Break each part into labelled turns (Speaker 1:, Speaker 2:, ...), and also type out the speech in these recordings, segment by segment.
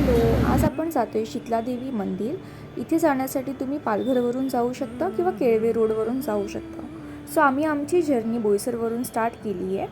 Speaker 1: Hello आज आपण जातो आहे शीतलादेवी मंदिर. इथे जाण्यासाठी तुम्ही पालघरवरून जाऊ शकता किंवा केळवे रोडवरून जाऊ शकता. सो आम्ही आमची जर्नी बोईसरवरून स्टार्ट केली आहे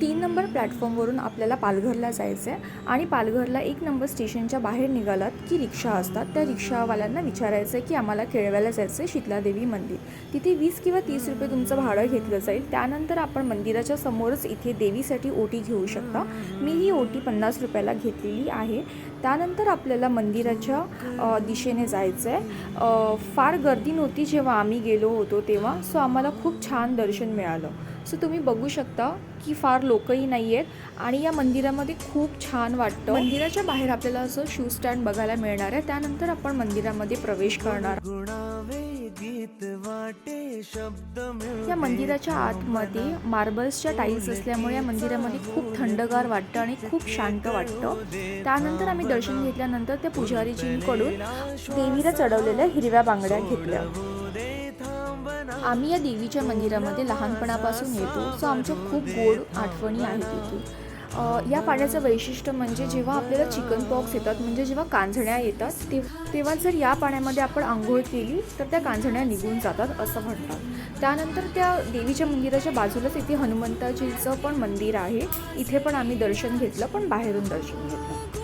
Speaker 1: तीन नंबर प्लॅटफॉर्मवरून आपल्याला पालघरला जायचं आहे. आणि पालघरला एक नंबर स्टेशनच्या बाहेर निघालात की रिक्षा असतात त्या रिक्षावाल्यांना विचारायचं आहे की आम्हाला केळव्याला जायचं आहे शीतलादेवी मंदिर. तिथे वीस किंवा तीस रुपये तुमचं भाडं घेतलं जाईल. त्यानंतर आपण मंदिराच्या समोरच इथे देवीसाठी ओटी घेऊ शकता. मी ही ओटी पन्नास रुपयाला घेतलेली आहे. त्यानंतर आपल्याला मंदिराच्या दिशेने जायचं आहे. फार गर्दी नव्हती जेव्हा आम्ही गेलो होतो तेव्हा सो आम्हाला खूप छान दर्शन मिळालं. सो तुम्ही बघू शकता की फार लोकही नाही आहेत आणि या मंदिरामध्ये खूप छान वाटतं. मंदिराच्या बाहेर आपल्याला असं शू स्टँड बघायला मिळणार आहे. त्यानंतर आपण मंदिरामध्ये प्रवेश करणार. या मंदिराच्या आतमध्ये मार्बल्सच्या टाईल्स असल्यामुळे या मंदिरामध्ये खूप थंडगार वाटतं आणि खूप शांत वाटतं. त्यानंतर आम्ही दर्शन घेतल्यानंतर त्या पुजारीजींकडून देवीला चढवलेल्या हिरव्या बांगड्या घेतल्या. आम्ही या देवीच्या मंदिरामध्ये लहानपणापासून येतो. सो आमच्या खूप गोड आठवणी आहेत इथे. या पाण्याचं वैशिष्ट्य म्हणजे जेव्हा आपल्याला चिकन पॉक्स येतात म्हणजे जेव्हा कांजण्या येतात ते तेव्हा जर या पाण्यामध्ये आपण आंघोळ केली तर त्या कांजण्या निघून जातात असं म्हणतात. त्यानंतर त्या देवीच्या मंदिराच्या बाजूलाच इथे हनुमंताजीचं पण मंदिर आहे. इथे पण आम्ही दर्शन घेतलं पण बाहेरून दर्शन घेतलं.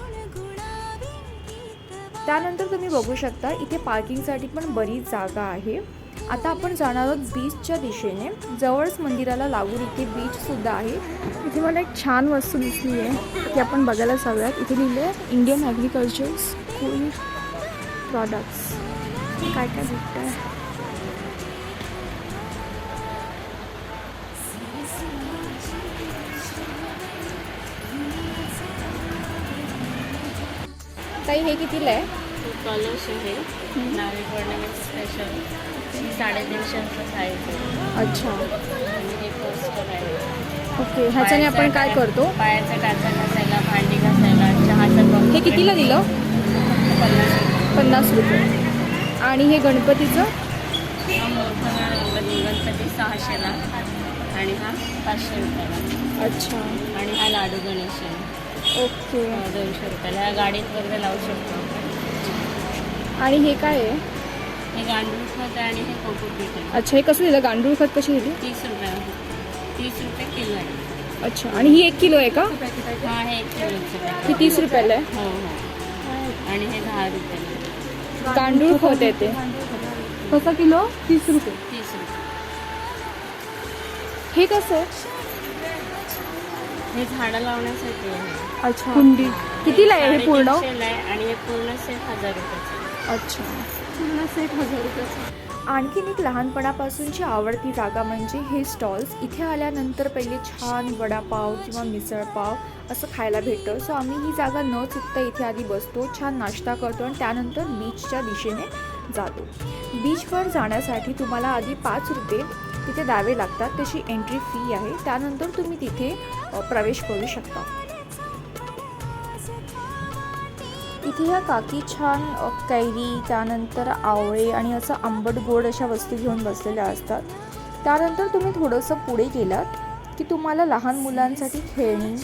Speaker 1: त्यानंतर तुम्ही बघू शकता इथे पार्किंगसाठी पण बरीच जागा आहे. आता आपण जाणार आहोत बीचच्या दिशेने. जवळच मंदिराला लागून इथे बीच सुद्धा आहे. इथे मला एक छान वस्तू दिसली आहे. ती आपण बघायला जाऊयात. इथे लिहिलं आहे इंडियन ॲग्रिकल्चर स्कूल प्रॉडक्ट्स काय काय भेटतं आहे ताई हे कितीला आहे?
Speaker 2: कॉलर्स आहे. नावे पौर्णिमेचं स्पेशल साडेतीनशेचं खायचं
Speaker 1: अच्छा.
Speaker 2: हे पोस्टर आहे.
Speaker 1: ओके ह्याच्याने आपण काय करतो?
Speaker 2: पायाचा काचा घासायला भांडी घासायला चहाचा
Speaker 1: हे कितीला दिलं?
Speaker 2: पन्नास रुपये.
Speaker 1: पन्नास रुपये. आणि हे गणपतीचं?
Speaker 2: हा गणपती सहाशेला. आणि हा पाचशे रुपयाला.
Speaker 1: अच्छा.
Speaker 2: आणि हा लाडू गणेश आहे.
Speaker 1: ओके.
Speaker 2: हा दोनशे रुपयाला. ह्या गाडीत वगैरे लावू शकतो
Speaker 1: आणि हे काय आहे?
Speaker 2: हे गांडूळ खत आहे आणि हे कोकोपीट आहे.
Speaker 1: अच्छा हे कसं दिलं? गांडूळ खत कशी दिली?
Speaker 2: तीस रुपये तीस रुपये किलो आहे.
Speaker 1: अच्छा आणि ही एक किलो आहे का?
Speaker 2: हा हे एक किलोचं आहे.
Speaker 1: ही तीस रुपयाला आहे?
Speaker 2: हो हो. आणि हे दहा रुपये
Speaker 1: गांडूळ खत आहे ते. कसं किलो? तीस रुपये.
Speaker 2: तीस रुपये.
Speaker 1: हे कसं? आहे
Speaker 2: हे झाडं लावण्यासाठी आहे.
Speaker 1: अच्छा कुंडी. कितीला आहे हे पूर्ण?
Speaker 2: साडेतीनशेला आहे आणि हे पूर्ण सेट हजार रुपयाचं.
Speaker 1: अच्छा. पूर्ण सेट हजार रुपयाचा. आणखीन एक लहानपणापासूनची आवडती जागा म्हणजे हे स्टॉल्स इथे आल्यानंतर पहिले छान वडापाव किंवा मिसळपाव असं खायला भेटतं. सो आम्ही ही जागा न चुकता इथे आधी बसतो छान नाश्ता करतो आणि त्यानंतर बीचच्या दिशेने जातो. बीचवर जाण्यासाठी तुम्हाला आधी पाच रुपये तिथे द्यावे लागतात. त्याची एंट्री फी आहे. त्यानंतर तुम्ही तिथे प्रवेश करू शकता. इथे ह्या काकी छान कैरी त्यानंतर आवळे आणि असं आंबट गोड अशा वस्तू घेऊन बसलेल्या असतात. त्यानंतर तुम्ही थोडंसं पुढे गेलात की तुम्हाला लहान मुलांसाठी खेळणी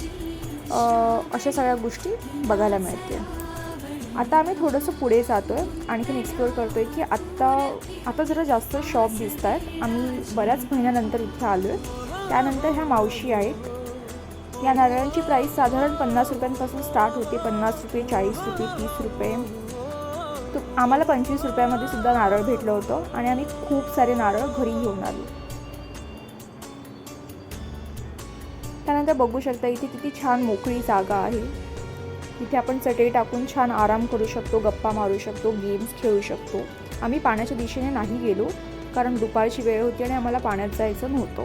Speaker 1: अशा सगळ्या गोष्टी बघायला मिळते आता आम्ही थोडंसं पुढे जातो आहे आणखीन एक्सप्लोअर करतो आहे की आत्ता आता जरा जास्त शॉप दिसत आहेत आम्ही बऱ्याच महिन्यानंतर इथे आलो आहे त्यानंतर ह्या मावशी आहेत. या नारळांची प्राईस साधारण पन्नास रुपयांपासून स्टार्ट होते. पन्नास रुपये चाळीस रुपये तीस रुपये. तो आम्हाला पंचवीस रुपयामध्ये सुद्धा नारळ भेटलं होतं आणि आम्ही खूप सारे नारळ घरी घेऊन आलो. त्यानंतर बघू शकता इथे किती छान मोकळी जागा आहे. इथे आपण चटई टाकून छान आराम करू शकतो गप्पा मारू शकतो गेम्स खेळू शकतो. आम्ही पाण्याच्या दिशेने नाही गेलो कारण दुपारची वेळ होती आणि आम्हाला पाण्यात जायचं नव्हतं.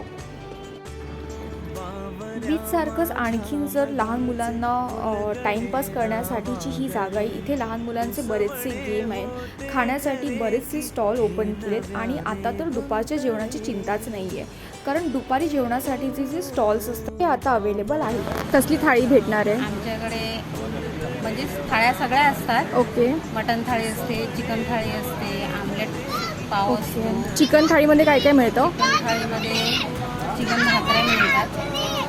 Speaker 1: बीचसारखंच आणखीन जर लहान मुलांना टाईमपास करण्यासाठीची ही जागा आहे. इथे लहान मुलांचे बरेचसे गेम आहेत. खाण्यासाठी बरेचसे स्टॉल ओपन केलेत आणि आता तर दुपारच्या जेवणाची चिंताच नाही आहे कारण दुपारी जेवणासाठीचे जे स्टॉल्स असतात ते आता अवेलेबल आहेत. कसली थाळी भेटणार आहे?
Speaker 2: आमच्याकडे म्हणजे थाळ्या सगळ्या असतात.
Speaker 1: ओके.
Speaker 2: मटन थाळी असते चिकन थाळी असते आमलेट पाव असतो.
Speaker 1: चिकन थाळीमध्ये काय काय मिळतं?
Speaker 2: थाळीमध्ये चिकन भाकऱ्या मिळतात.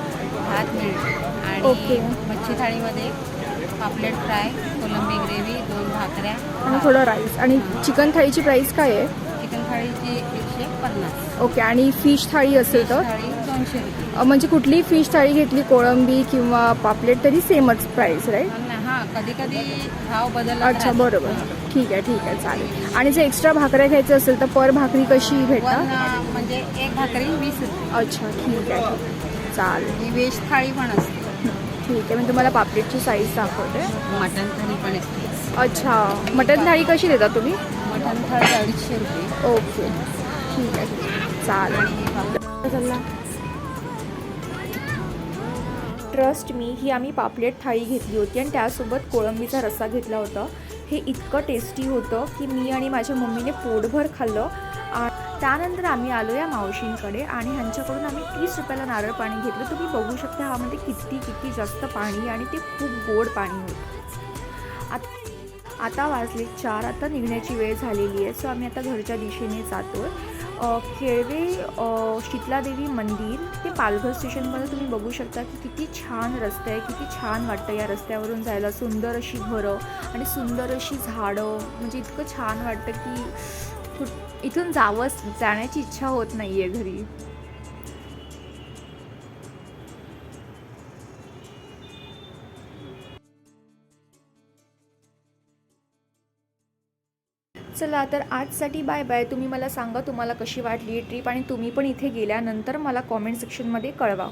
Speaker 2: भात मिळतो आणि
Speaker 1: ओके.
Speaker 2: मच्छी थाळीमध्ये
Speaker 3: पापलेट फ्राय कोलंबी ग्रेव्ही दोन भाकऱ्या
Speaker 1: आणि थोडं राईस आणि चिकन थाळीची प्राईस काय आहे?
Speaker 3: चिकन थाळीची एकशे पन्नास.
Speaker 1: ओके आणि फिश थाळी असेल तर?
Speaker 3: थाळी दोनशे रुपये.
Speaker 1: अ, म्हणजे कुठलीही फिश थाळी घेतली कोळंबी किंवा पापलेट तरी सेमच प्राईस राईट
Speaker 3: हां कधी कधी भाव बदलला
Speaker 1: अच्छा बरोबर. ठीक आहे ठीक आहे चालेल. आणि जर एक्स्ट्रा भाकऱ्या घ्यायचं असेल तर पर भाकरी कशी भेटतात?
Speaker 3: म्हणजे एक भाकरी वीस रुपये.
Speaker 1: अच्छा ठीक आहे. चालेल.
Speaker 3: व्हेज थाळी पण असते.
Speaker 1: ठीक आहे मी तुम्हाला पापलेटची साईज दाखवते.
Speaker 3: मटन थाळी पण असते
Speaker 1: अच्छा मटन थाळी कशी देता तुम्ही?
Speaker 3: मटन थाळी अडीचशे रुपये.
Speaker 1: ओके ठीक आहे. चालेल. ट्रस्ट मी ही आम्ही पापलेट थाळी घेतली होती आणि त्यासोबत कोळंबीचा रस्सा घेतला होता. हे इतकं टेस्टी होतं की मी आणि माझ्या मम्मीने पोटभर खाल्लं. त्यानंतर आम्ही आलो या मावशींकडे आणि ह्यांच्याकडून आम्ही तीस रुपयाला नारळ पाणी घेतलं. तुम्ही बघू शकता ह्यामध्ये किती किती जास्त पाणी आणि ते खूप गोड पाणी होतं. आत- आता वाजले चार. आता निघण्याची वेळ झालेली आहे. सो आम्ही आता घरच्या दिशेने जातो केळवे शीतलादेवी मंदिर ते पालघर स्टेशनमध्ये तुम्ही बघू शकता की किती छान रस्ते आहे. किती छान वाटतं या रस्त्यावरून जायला. सुंदर अशी घरं आणि सुंदर अशी झाडं. म्हणजे इतकं छान वाटतं की कुठ इथून जावंच जाण्याची इच्छा होत नाही आहे घरी. चला तर आजसाठी बाय बाय तुम्ही मला सांगा तुम्हाला कशी वाटली ट्रिप आणि तुम्ही पण इथे गेल्यानंतर मला कॉमेंट सेक्शनमध्ये कळवा.